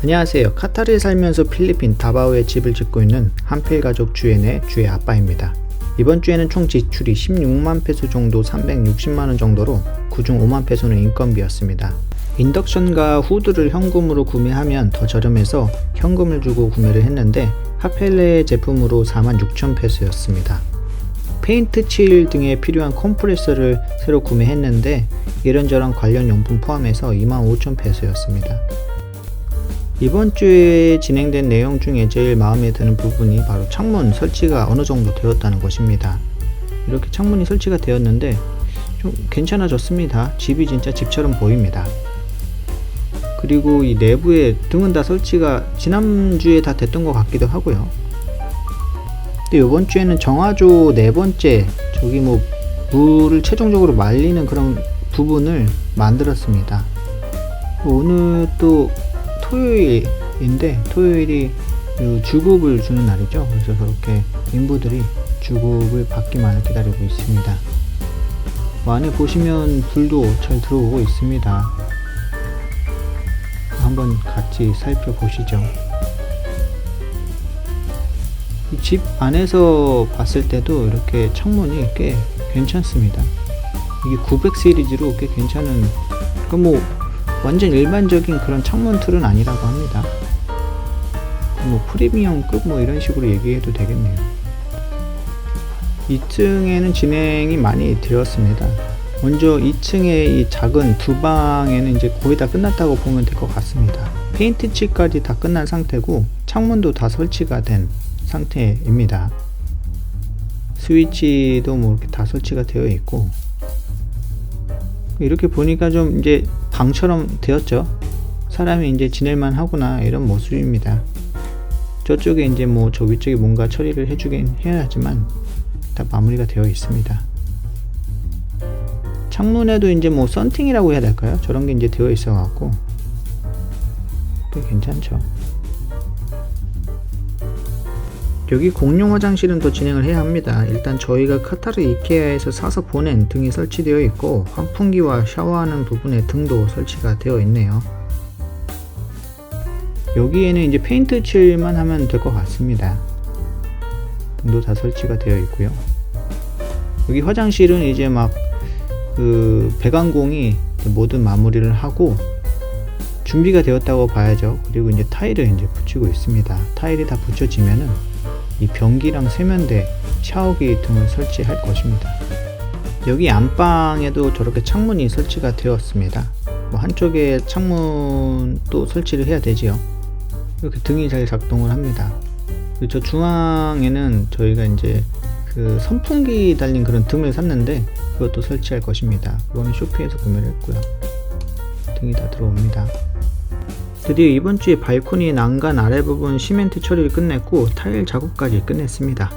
안녕하세요. 카타르에 살면서 필리핀 다바오에 집을 짓고 있는 한필 가족 주연의 주의 아빠입니다. 이번 주에는 총 지출이 16만 페소 정도 360만 원 정도로 그중 5만 페소는 인건비였습니다. 인덕션과 후드를 현금으로 구매하면 더 저렴해서 현금을 주고 구매를 했는데 하펠레 제품으로 4만 6천 페소였습니다. 페인트 칠 등에 필요한 컴프레서를 새로 구매했는데 이런저런 관련 용품 포함해서 2만 5천 페소였습니다. 이번 주에 진행된 내용 중에 제일 마음에 드는 부분이 바로 창문 설치가 어느 정도 되었다는 것입니다. 이렇게 창문이 설치가 되었는데 좀 괜찮아졌습니다. 집이 진짜 집처럼 보입니다. 그리고 이 내부에 등은 다 설치가 지난주에 다 됐던 것 같기도 하고요. 근데 이번 주에는 정화조 네 번째 저기 뭐 물을 최종적으로 말리는 그런 부분을 만들었습니다. 오늘 또 토요일인데 토요일이 그 주급을 주는 날이죠. 그래서 그렇게 인부들이 주급을 받기만을 기다리고 있습니다. 뭐 안에 보시면 불도 잘 들어오고 있습니다. 한번 같이 살펴보시죠. 이집 안에서 봤을 때도 이렇게 창문이 꽤 괜찮습니다. 이게 900 시리즈로 꽤 괜찮은, 그뭐 완전 일반적인 그런 창문 틀은 아니라고 합니다. 뭐 프리미엄급 뭐 이런 식으로 얘기해도 되겠네요. 2층에는 진행이 많이 되었습니다. 먼저 2층의 이 작은 두 방에는 이제 거의 다 끝났다고 보면 될 것 같습니다. 페인트 칠까지 다 끝난 상태고 창문도 다 설치가 된 상태입니다. 스위치도 뭐 이렇게 다 설치가 되어 있고 이렇게 보니까 좀 이제 방처럼 되었죠. 사람이 이제 지낼만 하구나 이런 모습입니다. 저쪽에 이제 뭐 저 위쪽에 뭔가 처리를 해주긴 해야 하지만 다 마무리가 되어 있습니다. 창문에도 이제 뭐 썬팅이라고 해야 될까요? 저런 게 이제 되어 있어 갖고 꽤 괜찮죠. 여기 공용 화장실은 더 진행을 해야 합니다. 일단 저희가 카타르 이케아에서 사서 보낸 등이 설치되어 있고 환풍기와 샤워하는 부분에 등도 설치가 되어 있네요. 여기에는 이제 페인트 칠만 하면 될 것 같습니다. 등도 다 설치가 되어 있고요. 여기 화장실은 이제 막 그 배관공이 모든 마무리를 하고 준비가 되었다고 봐야죠. 그리고 이제 타일을 이제 붙이고 있습니다. 타일이 다 붙여지면은 이 변기랑 세면대, 샤워기 등을 설치할 것입니다. 여기 안방에도 저렇게 창문이 설치가 되었습니다. 뭐 한쪽에 창문도 설치를 해야 되지요. 이렇게 등이 잘 작동을 합니다. 저 중앙에는 저희가 이제 그 선풍기 달린 그런 등을 샀는데 그것도 설치할 것입니다. 그거는 쇼피에서 구매를 했고요. 등이 다 들어옵니다. 드디어 이번 주에 발코니 난간 아래 부분 시멘트 처리를 끝냈고 타일 작업까지 끝냈습니다.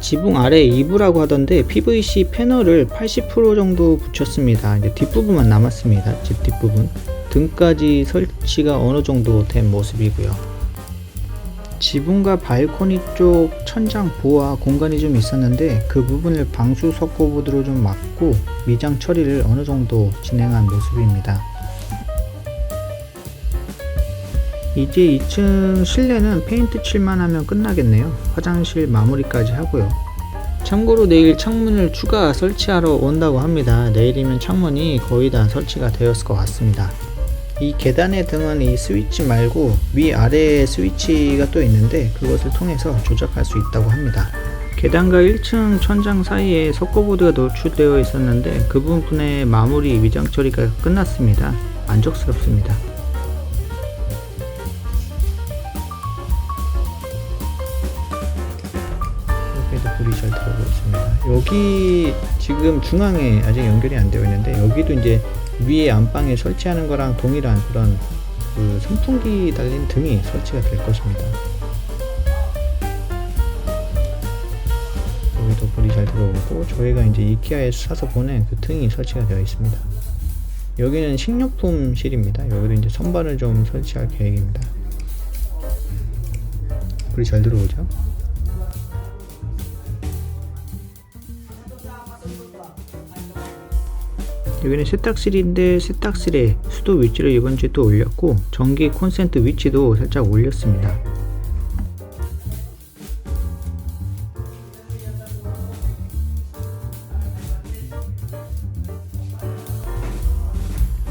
지붕 아래 이부라고 하던데 PVC 패널을 80% 정도 붙였습니다. 이제 뒷부분만 남았습니다. 집 뒷부분. 등까지 설치가 어느 정도 된 모습이고요. 지붕과 발코니 쪽 천장 보호와 공간이 좀 있었는데 그 부분을 방수 석고보드로 좀 막고 미장 처리를 어느 정도 진행한 모습입니다. 이제 2층 실내는 페인트 칠만 하면 끝나겠네요. 화장실 마무리까지 하고요. 참고로 내일 창문을 추가 설치하러 온다고 합니다. 내일이면 창문이 거의 다 설치가 되었을 것 같습니다. 이 계단의 등은 이 스위치 말고 위아래에 스위치가 또 있는데 그것을 통해서 조작할 수 있다고 합니다. 계단과 1층 천장 사이에 석고보드가 노출되어 있었는데 그 부분의 마무리 위장 처리가 끝났습니다. 만족스럽습니다. 여기도 불이 잘 들어오고 있습니다. 여기 지금 중앙에 아직 연결이 안 되어 있는데 여기도 이제 위에 안방에 설치하는 거랑 동일한 그런 그 선풍기 달린 등이 설치가 될 것입니다. 여기도 불이 잘 들어오고 저희가 이제 이케아에서 사서 보낸 그 등이 설치가 되어 있습니다. 여기는 식료품실입니다. 여기도 이제 선반을 좀 설치할 계획입니다. 불이 잘 들어오죠? 여기는 세탁실인데 세탁실에 수도 위치를 이번 주에 또 올렸고 전기 콘센트 위치도 살짝 올렸습니다.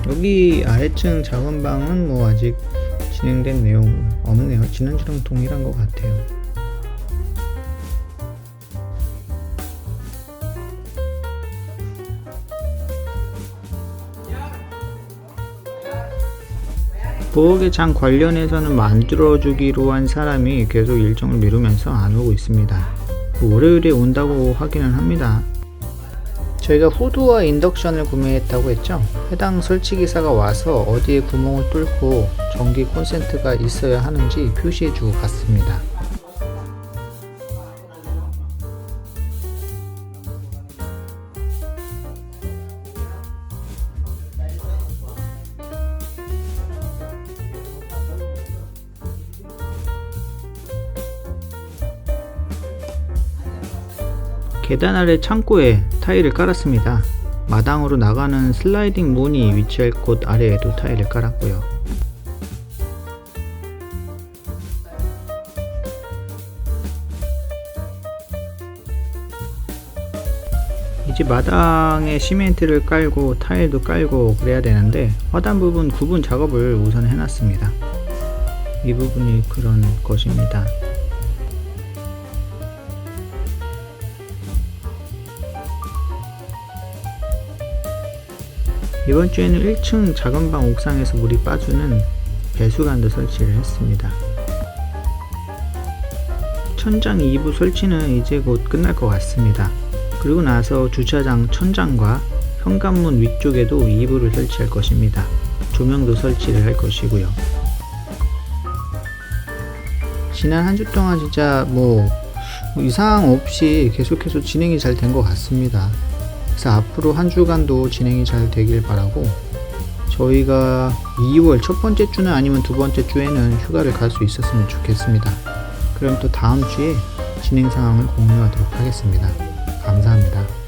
여기 아래층 작은 방은 뭐 아직 진행된 내용 없네요. 지난주랑 동일한 것 같아요. 부엌의 장 관련해서는 만들어주기로 한 사람이 계속 일정을 미루면서 안 오고 있습니다. 뭐 월요일에 온다고 하기는 합니다. 저희가 후드와 인덕션을 구매했다고 했죠. 해당 설치기사가 와서 어디에 구멍을 뚫고 전기 콘센트가 있어야 하는지 표시해 주고 갔습니다. 계단 아래 창고에 타일을 깔았습니다. 마당으로 나가는 슬라이딩 문이 위치할 곳 아래에도 타일을 깔았고요. 이제 마당에 시멘트를 깔고 타일도 깔고 그래야 되는데 화단 부분 구분 작업을 우선 해놨습니다. 이 부분이 그런 것입니다. 이번 주에는 1층 작은 방 옥상에서 물이 빠주는 배수관도 설치를 했습니다. 천장 2부 설치는 이제 곧 끝날 것 같습니다. 그리고 나서 주차장 천장과 현관문 위쪽에도 2부를 설치할 것입니다. 조명도 설치를 할 것이고요. 지난 한 주 동안 진짜 뭐, 뭐 이상 없이 계속해서 진행이 잘 된 것 같습니다. 그래서 앞으로 한 주간도 진행이 잘 되길 바라고 저희가 2월 첫 번째 주는 아니면 두 번째 주에는 휴가를 갈 수 있었으면 좋겠습니다. 그럼 또 다음 주에 진행 상황을 공유하도록 하겠습니다. 감사합니다.